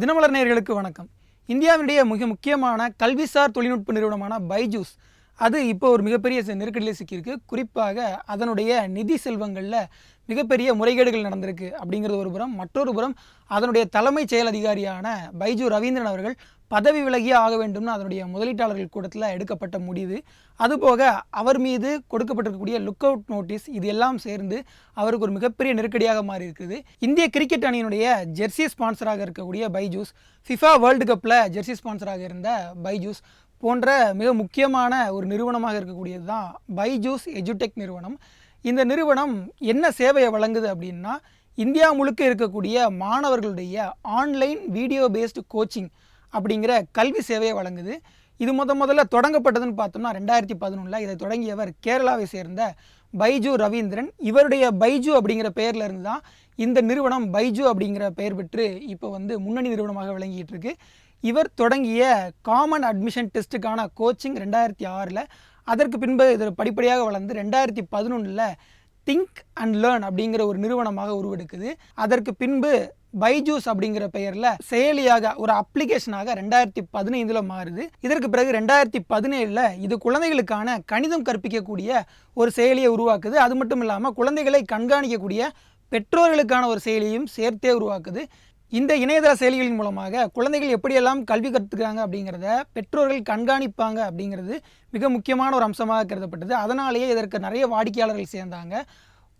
தினமலர் நேயர்களுக்கு வணக்கம். இந்தியாவினுடைய மிக முக்கியமான கல்விசார் தொழில்நுட்ப நிறுவனமான பைஜூஸ் அது இப்போ ஒரு மிகப்பெரிய நெருக்கடியில் சிக்கியிருக்கு. குறிப்பாக அதனுடைய நிதி செல்வங்களில் மிகப்பெரிய முறைகேடுகள் நடந்திருக்கு அப்படிங்கிறது ஒரு புறம். மற்றொரு புறம் அதனுடைய தலைமைச் செயல் அதிகாரியான பைஜு ரவீந்திரன் அவர்கள் பதவி விலகியே ஆக வேண்டும்னு அதனுடைய முதலீட்டாளர்கள் கூட்டத்தில் எடுக்கப்பட்ட முடிவு. அதுபோக அவர் மீது கொடுக்கப்பட்டிருக்கக்கூடிய லுக் அவுட் நோட்டீஸ் இது எல்லாம் சேர்ந்து அவருக்கு ஒரு மிகப்பெரிய நெருக்கடியாக மாறி இருக்குது இந்திய கிரிக்கெட் அணியினுடைய ஜெர்சி ஸ்பான்சராக இருக்கக்கூடிய பைஜூஸ் ஃபிஃபா வேர்ல்டு கப்பில் ஜெர்சி ஸ்பான்சராக இருந்த பைஜூஸ் போன்ற மிக முக்கியமான ஒரு நிறுவனமாக இருக்கக்கூடியது தான் பைஜூஸ் எஜுடெக் நிறுவனம். இந்த நிறுவனம் என்ன சேவையை வழங்குது அப்படின்னா இந்தியா முழுக்க இருக்கக்கூடிய மாணவர்களுடைய ஆன்லைன் வீடியோ பேஸ்டு கோச்சிங் அப்படிங்கிற கல்வி சேவையை வழங்குது. இது முத முதல்ல தொடங்கப்பட்டதுன்னு பார்த்தோம்னா ரெண்டாயிரத்தி பதினொன்றில் இதை தொடங்கியவர் கேரளாவை சேர்ந்த பைஜு ரவீந்திரன். இவருடைய பைஜு அப்படிங்கிற பெயரில் இருந்து தான் இந்த நிறுவனம் பைஜு அப்படிங்கிற பெயர் பெற்று இப்போ வந்து முன்னணி நிறுவனமாக விளங்கிட்டு இருக்கு. இவர் தொடங்கிய காமன் அட்மிஷன் டெஸ்ட்டுக்கான கோச்சிங் ரெண்டாயிரத்தி ஆறில் அதற்கு பின்பு இது படிப்படியாக வளர்ந்து ரெண்டாயிரத்தி பதினொன்றில் திங்க் அண்ட் லேர்ன் அப்படிங்கிற ஒரு நிறுவனமாக உருவெடுக்குது. அதற்கு பின்பு பைஜூஸ் அப்படிங்கிற பெயரில் செயலியாக ஒரு அப்ளிகேஷனாக ரெண்டாயிரத்தி பதினைந்தில் மாறுது. இதற்கு பிறகு ரெண்டாயிரத்தி பதினேழில் இது குழந்தைகளுக்கான கணிதம் கற்பிக்கக்கூடிய ஒரு செயலியை உருவாக்குது. அது மட்டும் இல்லாமல் குழந்தைகளை கண்காணிக்கக்கூடிய பெற்றோர்களுக்கான ஒரு செயலியும் சேர்த்தே உருவாக்குது. இந்த இணையதள செயலிகளின் மூலமாக குழந்தைகள் எப்படியெல்லாம் கல்வி கற்றுக்கிறாங்க அப்படிங்கிறத பெற்றோர்கள் கண்காணிப்பாங்க அப்படிங்கிறது மிக முக்கியமான ஒரு அம்சமாக கருதப்பட்டது. அதனாலேயே இதற்கு நிறைய வாடிக்கையாளர்கள் சேர்ந்தாங்க.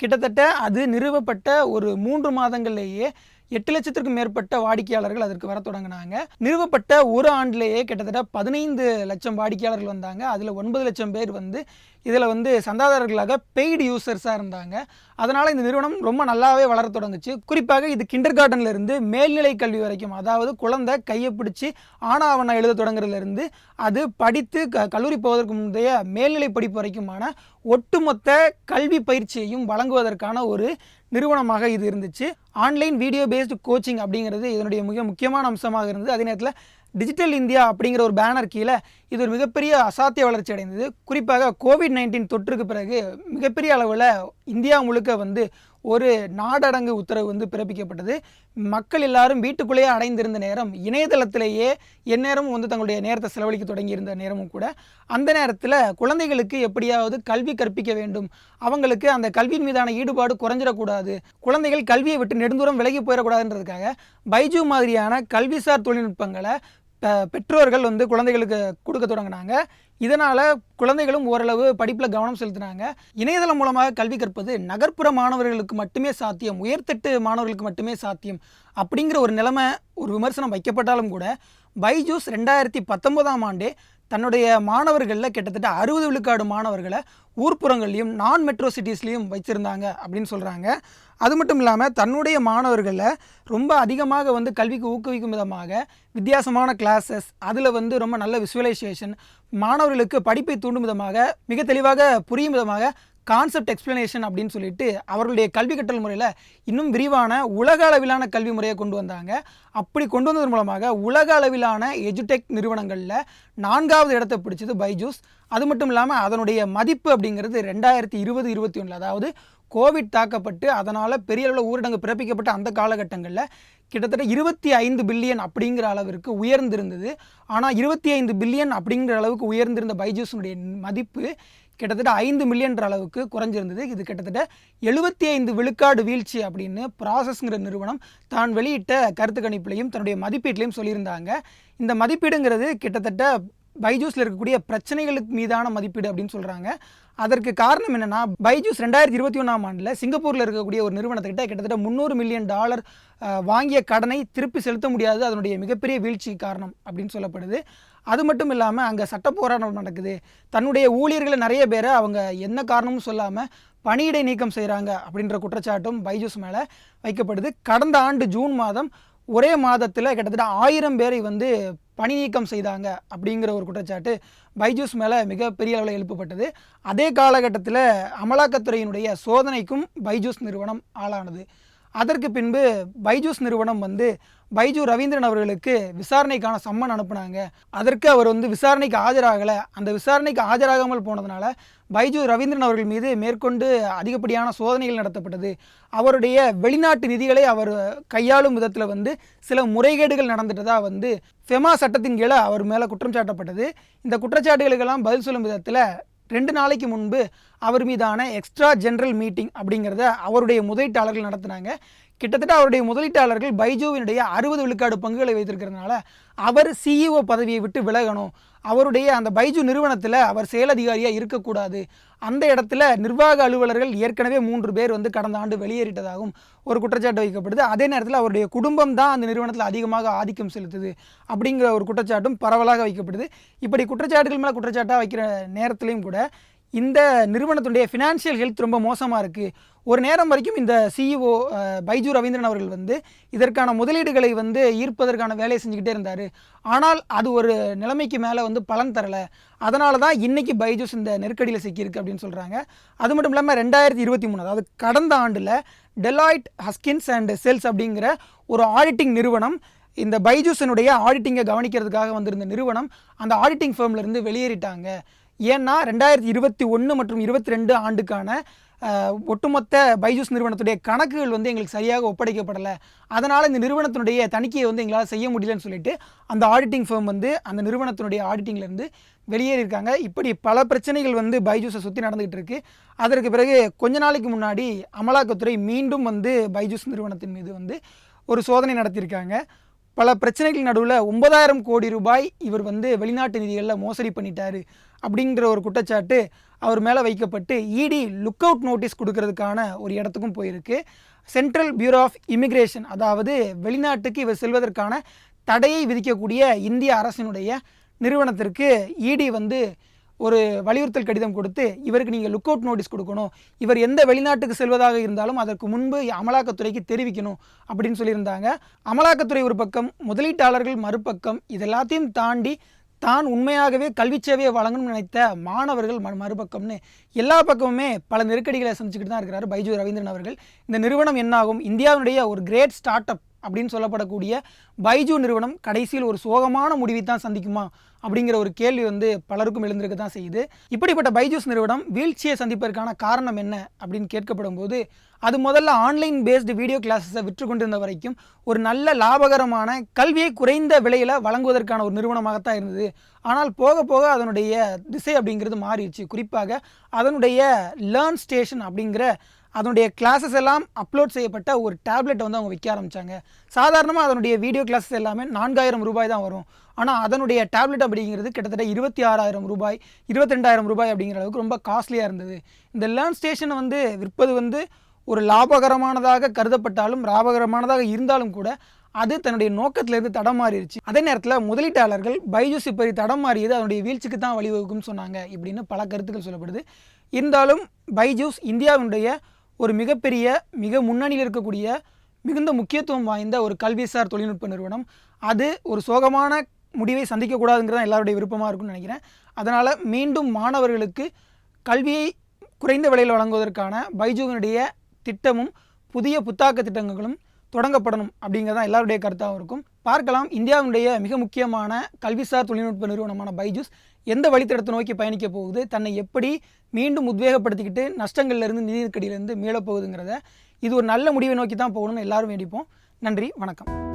கிட்டத்தட்ட அது நிறுவப்பட்ட ஒரு மூன்று மாதங்கள்லேயே எட்டு லட்சத்திற்கும் மேற்பட்ட வாடிக்கையாளர்கள் அதற்கு வர தொடங்கினாங்க. நிறுவப்பட்ட ஒரு ஆண்டிலேயே கிட்டத்தட்ட பதினைந்து லட்சம் வாடிக்கையாளர்கள் வந்தாங்க. அதில் ஒன்பது லட்சம் பேர் வந்து இதில் வந்து சந்தாதாரர்களாக பெய்டு யூசர்ஸாக இருந்தாங்க. அதனால் இந்த நிறுவனம் ரொம்ப நல்லாவே வளர தொடங்குச்சு. குறிப்பாக இது கிண்டர் கார்டன்லேருந்து மேல்நிலை கல்வி வரைக்கும் அதாவது குழந்தை கையை பிடிச்சி ஆனாவண்ணா எழுத தொடங்குறதுலேருந்து அது படித்து க கல்லூரி போவதற்கு முந்தைய மேல்நிலை படிப்பு வரைக்குமான ஒட்டுமொத்த கல்வி பயிற்சியையும் வழங்குவதற்கான ஒரு நிறுவனமாக இது இருந்துச்சு. ஆன்லைன் வீடியோ பேஸ்டு கோச்சிங் அப்படிங்கிறது இதனுடைய மிக முக்கியமான அம்சமாக இருந்தது. அதே நேரத்தில் டிஜிட்டல் இந்தியா அப்படிங்கிற ஒரு பேனர் கீழே இது ஒரு மிகப்பெரிய அசாத்திய வளர்ச்சி அடைந்தது. குறிப்பாக கோவிட் நைன்டீன் தொற்றுக்கு பிறகு மிகப்பெரிய அளவில் இந்தியா முழுக்க வந்து ஒரு நாடடங்கு உத்தரவு வந்து பிறப்பிக்கப்பட்டது. மக்கள் எல்லாரும் வீட்டுக்குள்ளேயே அடைந்திருந்த நேரம் இணையதளத்திலேயே எந்நேரமும் வந்து தங்களுடைய நேரத்தை செலவழிக்க தொடங்கியிருந்த நேரமும் கூட அந்த நேரத்தில் குழந்தைகளுக்கு எப்படியாவது கல்வி கற்பிக்க வேண்டும். அவங்களுக்கு அந்த கல்வியின் மீதான ஈடுபாடு குறைஞ்சிடக்கூடாது. குழந்தைகள் கல்வியை விட்டு நெடுந்தூரம் விலகி போயிடக்கூடாதுன்றதுக்காக பைஜு மாதிரியான கல்விசார் தொழில்நுட்பங்களை பெற்றோர்கள் வந்து குழந்தைகளுக்கு கொடுக்க தொடங்கினாங்க. இதனால் குழந்தைகளும் ஓரளவு படிப்பில் கவனம் செலுத்தினாங்க இணையதளம் மூலமாக கல்வி கற்பது நகர்ப்புற மாணவர்களுக்கு மட்டுமே சாத்தியம் உயர்தட்டு மாணவர்களுக்கு மட்டுமே சாத்தியம் அப்படிங்கிற ஒரு நிலைமை ஒரு விமர்சனம் வைக்கப்பட்டாலும் கூட பைஜூஸ் ரெண்டாயிரத்தி பத்தொன்பதாம் ஆண்டே தன்னுடைய மாணவர்களில் கிட்டத்தட்ட அறுபது விழுக்காடு மாணவர்களை ஊர்ப்புறங்கள்லையும் நான் மெட்ரோ சிட்டிஸ்லேயும் வச்சுருந்தாங்க அப்படின்னு சொல்கிறாங்க அது மட்டும் இல்லாமல் தன்னுடைய மாணவர்களை ரொம்ப அதிகமாக வந்து கல்விக்கு ஊக்குவிக்கும் விதமாக வித்தியாசமான கிளாஸஸ் அதில் வந்து ரொம்ப நல்ல விசுவலைசேஷன் மாணவர்களுக்கு படிப்பை தூண்டும் விதமாக மிக தெளிவாக புரியும் விதமாக கான்செப்ட் எக்ஸ்பிளனேஷன் அப்படின்னு சொல்லிட்டு அவர்களுடைய கல்வி கற்றல் முறையில் இன்னும் விரிவான உலக அளவிலான கல்வி முறையை கொண்டு வந்தாங்க. அப்படி கொண்டு வந்ததன் மூலமாக உலக அளவிலான எஜுடெக் நிறுவனங்களில் நான்காவது இடத்தை பிடிச்சது பைஜூஸ். அது மட்டும் இல்லாமல் அதனுடைய மதிப்பு அப்படிங்கிறது ரெண்டாயிரத்தி இருபது இருபத்தி ஒன்றில் அதாவது கோவிட் தாக்கப்பட்டு அதனால் பெரிய அளவில் ஊரடங்கு பிறப்பிக்கப்பட்ட அந்த காலகட்டங்களில் கிட்டத்தட்ட இருபத்தி ஐந்து பில்லியன் அப்படிங்கிற அளவிற்கு உயர்ந்திருந்தது. ஆனால் இருபத்தி ஐந்து பில்லியன் அப்படிங்கிற அளவுக்கு உயர்ந்திருந்த பைஜூஸினுடைய மதிப்பு கிட்டத்தட்ட ஐந்து மில்லியன்ற அளவுக்கு குறைஞ்சிருந்தது. இது கிட்டத்தட்ட எழுபத்தி ஐந்து விழுக்காடு வீழ்ச்சி அப்படின்னு ப்ராசஸ்ங்கிற நிறுவனம் தான் வெளியிட்ட கருத்து கணிப்புலையும் தன்னுடைய மதிப்பீட்டிலையும் சொல்லியிருந்தாங்க. இந்த மதிப்பீடுங்கிறது கிட்டத்தட்ட பைஜூஸில் இருக்கக்கூடிய பிரச்சனைகளுக்கு மீதான மதிப்பீடு அப்படின்னு சொல்கிறாங்க அதற்கு காரணம் என்னென்னா பைஜூஸ் ரெண்டாயிரத்தி இருபத்தி ஒன்றாம் ஆண்டில் சிங்கப்பூரில் இருக்கக்கூடிய ஒரு நிறுவனத்துக்கிட்ட கிட்டத்தட்ட முந்நூறு மில்லியன் டாலர் வாங்கிய கடனை திருப்பி செலுத்த முடியாது. அதனுடைய மிகப்பெரிய வீழ்ச்சி காரணம் அப்படின்னு சொல்லப்படுது. அது மட்டும் இல்லாமல் அங்கே சட்ட போராட்டம் நடக்குது. தன்னுடைய ஊழியர்களை நிறைய பேரை அவங்க என்ன காரணமும் சொல்லாமல் பணியிடை நீக்கம் செய்கிறாங்க அப்படின்ற குற்றச்சாட்டும் பைஜூஸ் மேலே வைக்கப்படுது. கடந்த ஆண்டு ஜூன் மாதம் ஒரே மாதத்தில் கிட்டத்தட்ட ஆயிரம் பேரை வந்து பணி நீக்கம் செய்தாங்க அப்படிங்கிற ஒரு குற்றச்சாட்டு பைஜூஸ் மேலே மிகப்பெரிய அளவில் எழுப்பப்பட்டது. அதே காலகட்டத்தில் அமலாக்கத்துறையினுடைய சோதனைக்கும் பைஜூஸ் நிறுவனம் ஆளானது. அதற்கு பின்பு பைஜூஸ் நிறுவனம் வந்து பைஜு ரவீந்திரன் அவர்களுக்கு விசாரணைக்கான சம்மன் அனுப்புனாங்க. அதற்கு அவர் வந்து விசாரணைக்கு ஆஜராகலை. அந்த விசாரணைக்கு ஆஜராகாமல் போனதுனால பைஜு ரவீந்திரன் அவர்கள் மீது மேற்கொண்டு அதிகப்படியான சோதனைகள் நடத்தப்பட்டது. அவருடைய வெளிநாட்டு நிதிகளை அவர் கையாளும் விதத்தில் வந்து சில முறைகேடுகள் நடந்துட்டதாக வந்து ஃபெமா சட்டத்தின் கீழே அவர் மேலே குற்றம் சாட்டப்பட்டது. இந்த குற்றச்சாட்டுகளுக்கெல்லாம் பதில் சொல்லும் விதத்தில் ரெண்டு நாளைக்கு முன்பு அவர் மீதான எக்ஸ்ட்ரா ஜென்ரல் மீட்டிங் அப்படிங்கிறத அவருடைய முதலீட்டாளர்கள் நடத்தினாங்க. கிட்டத்தட்ட அவருடைய முதலீட்டாளர்கள் பைஜூவினுடைய அறுபது விழுக்காடு பங்குகளை வைத்திருக்கிறதுனால அவர் சிஇஓ பதவியை விட்டு விலகணும். அவருடைய அந்த பைஜு நிறுவனத்தில் அவர் செயலதிகாரியாக இருக்கக்கூடாது. அந்த இடத்துல நிர்வாக அலுவலர்கள் ஏற்கனவே மூன்று பேர் வந்து கடந்த ஆண்டு வெளியேறிட்டதாகவும் ஒரு குற்றச்சாட்டு வைக்கப்படுது. அதே நேரத்தில் அவருடைய குடும்பம் தான் அந்த நிறுவனத்தில் அதிகமாக ஆதிக்கம் செலுத்துது அப்படிங்கிற ஒரு குற்றச்சாட்டும் பரவலாக வைக்கப்படுது. இப்படி குற்றச்சாட்டுகள் மேலே குற்றச்சாட்டாக வைக்கிற நேரத்திலையும் கூட இந்த நிறுவனத்துடைய ஃபினான்ஷியல் ஹெல்த் ரொம்ப மோசமாக இருக்குது ஒரு நேரம் வரைக்கும் இந்த சிஇஓ பைஜு ரவீந்திரன் அவர்கள் வந்து இதற்கான முதலீடுகளை வந்து ஈர்ப்பதற்கான வேலையை செஞ்சுக்கிட்டே இருந்தார். ஆனால் அது ஒரு நிலைமைக்கு மேலே வந்து பலன் தரலை. அதனால தான் இன்றைக்கி பைஜூஸ் இந்த நெருக்கடியில் சிக்கியிருக்கு அப்படின்னு சொல்கிறாங்க அது மட்டும் இல்லாமல் ரெண்டாயிரத்தி இருபத்தி மூணு அதாவது கடந்த ஆண்டில் டெலாய்ட் ஹஸ்கின்ஸ் அண்ட் செல்ஸ் அப்படிங்கிற ஒரு ஆடிட்டிங் நிறுவனம் இந்த பைஜூஸினுடைய ஆடிட்டிங்கை கவனிக்கிறதுக்காக வந்திருந்த நிறுவனம் அந்த ஆடிட்டிங் ஃபேம்லேருந்து வெளியேறிட்டாங்க. ஏன்னா ரெண்டாயிரத்தி இருபத்தி ஒன்று மற்றும் இருபத்தி ரெண்டு ஆண்டுக்கான ஒட்டுமொத்த பைஜூஸ் நிறுவனத்துடைய கணக்குகள் வந்து எங்களுக்கு சரியாக ஒப்படைக்கப்படலை. அதனால் இந்த நிறுவனத்தினுடைய தணிக்கையை வந்து எங்களால் செய்ய முடியலன்னு சொல்லிட்டு அந்த ஆடிட்டிங் ஃபேம் வந்து அந்த நிறுவனத்தினுடைய ஆடிட்டிங்லேருந்து வெளியேறியிருக்காங்க. இப்படி பல பிரச்சனைகள் வந்து பைஜூஸை சுற்றி நடந்துகிட்டு இருக்கு. அதற்கு பிறகு கொஞ்ச நாளைக்கு முன்னாடி அமலாக்கத்துறை மீண்டும் வந்து பைஜூஸ் நிறுவனத்தின் மீது வந்து ஒரு சோதனை நடத்தியிருக்காங்க. பல பிரச்சனைகள் நடுவில் ஒன்பதாயிரம் கோடி ரூபாய் இவர் வந்து வெளிநாட்டு நிதிகளில் மோசடி பண்ணிட்டாரு. அப்படிங்கிற ஒரு குற்றச்சாட்டு அவர் மேலே வைக்கப்பட்டு இடி லுக் அவுட் நோட்டீஸ் கொடுக்கறதுக்கான ஒரு இடத்துக்கும் போயிருக்கு. சென்ட்ரல் பியூரோ ஆஃப் இமிக்ரேஷன் அதாவது வெளிநாட்டுக்கு இவர் செல்வதற்கான தடையை விதிக்கக்கூடிய இந்திய அரசினுடைய நிறுவனத்திற்கு இடி வந்து ஒரு வலியுறுத்தல் கடிதம் கொடுத்து இவருக்கு நீங்கள் லுக் அவுட் நோட்டீஸ் கொடுக்கணும். இவர் எந்த வெளிநாட்டுக்கு செல்வதாக இருந்தாலும் அதற்கு முன்பு அமலாக்கத்துறைக்கு தெரிவிக்கணும் அப்படின்னு சொல்லியிருந்தாங்க. அமலாக்கத்துறை ஒரு பக்கம் முதலீட்டாளர்கள் மறுபக்கம் இது எல்லாத்தையும் தாண்டி தான் உண்மையாகவே கல்விச் சேவையை வழங்கணும்னு நினைத்த மாணவர்கள் ம மறுபக்கம்னு எல்லா பக்கமுமே பல நெருக்கடிகளை சந்திச்சுக்கிட்டு தான் இருக்கிறார் பைஜு ரவீந்திரன் அவர்கள். இந்த நிறுவனம் என்னாகும்? இந்தியாவினுடைய ஒரு கிரேட் ஸ்டார்ட் அப் அப்படின்னு சொல்லப்படக்கூடிய பைஜூ நிறுவனம் கடைசியில் ஒரு சோகமான முடிவை தான் சந்திக்குமா அப்படிங்கிற ஒரு கேள்வி வந்து பலருக்கும் எழுந்திருக்க தான் செய்யுது. இப்படிப்பட்ட பைஜூஸ் நிறுவனம் வீழ்ச்சியை சந்திப்பதற்கான காரணம் என்ன அப்படின்னு கேட்கப்படும் போது அது முதல்ல ஆன்லைன் பேஸ்டு வீடியோ கிளாஸஸை விற்று கொண்டிருந்த வரைக்கும் ஒரு நல்ல லாபகரமான கல்வியை குறைந்த விலையில் வழங்குவதற்கான ஒரு நிறுவனமாகத்தான் இருந்தது. ஆனால் போக போக அதனுடைய திசை அப்படிங்கிறது மாறிடுச்சு. குறிப்பாக அதனுடைய லேர்ன் ஸ்டேஷன் அப்படிங்கிற அதனுடைய கிளாஸஸ் எல்லாம் அப்லோட் செய்யப்பட்ட ஒரு டேப்லெட்டை வந்து அவங்க விற்க ஆரம்பித்தாங்க சாதாரணமாக அதனுடைய வீடியோ கிளாஸஸ் எல்லாமே நான்காயிரம் ரூபாய் தான் வரும். ஆனால் அதனுடைய டேப்லெட் அப்படிங்கிறது கிட்டத்தட்ட இருபத்தி ஆறாயிரம் ரூபாய் இருபத்தெண்டாயிரம் ரூபாய் அப்படிங்கிற அளவுக்கு ரொம்ப காஸ்ட்லியாக இருந்தது. இந்த லேர்ன் ஸ்டேஷனை வந்து விற்பது வந்து ஒரு லாபகரமானதாக கருதப்பட்டாலும் லாபகரமானதாக இருந்தாலும் கூட அது தன்னுடைய நோக்கத்திலிருந்து மாறிடுச்சு. அதே நேரத்தில் முதலீட்டாளர்கள் பைஜூஸ் இப்படி தடம் மாறியது அதனுடைய வீழ்ச்சிக்கு தான் வழிவகுக்கும்னு சொன்னாங்க இப்படின்னு பல கருத்துக்கள் சொல்லப்படுது. இருந்தாலும் பைஜூஸ் இந்தியாவினுடைய ஒரு மிகப்பெரிய மிக முன்னணியில் இருக்கக்கூடிய மிகுந்த முக்கியத்துவம் வாய்ந்த ஒரு கல்விசார் தொழில்நுட்ப நிறுவனம். அது ஒரு சோகமான முடிவை சந்திக்கக்கூடாதுங்கிறது தான் எல்லாருடைய விருப்பமாக இருக்கும்னு நினைக்கிறேன். அதனால் மீண்டும் மாணவர்களுக்கு கல்வியை குறைந்த விலையில் வழங்குவதற்கான பைஜூவினுடைய திட்டமும் புதிய புத்தாக்க திட்டங்களும் தொடங்கப்படணும் அப்படிங்கிறது தான் எல்லாருடைய கருத்தாகவும் இருக்கும். பார்க்கலாம். இந்தியாவினுடைய மிக முக்கியமான கல்விசார் தொழில்நுட்ப நிறுவனமான பைஜூஸ் எந்த வழித்தடத்தை நோக்கி பயணிக்க போகுது? தன்னை எப்படி மீண்டும் உத்வேகப்படுத்திக்கிட்டு நஷ்டங்கள்லேருந்து நிதி நெருக்கடியிலேருந்து மீளப்போகுதுங்கிறத இது ஒரு நல்ல முடிவை நோக்கி தான் போகணும்னு எல்லாரும் வேண்டிப்போம். நன்றி வணக்கம்.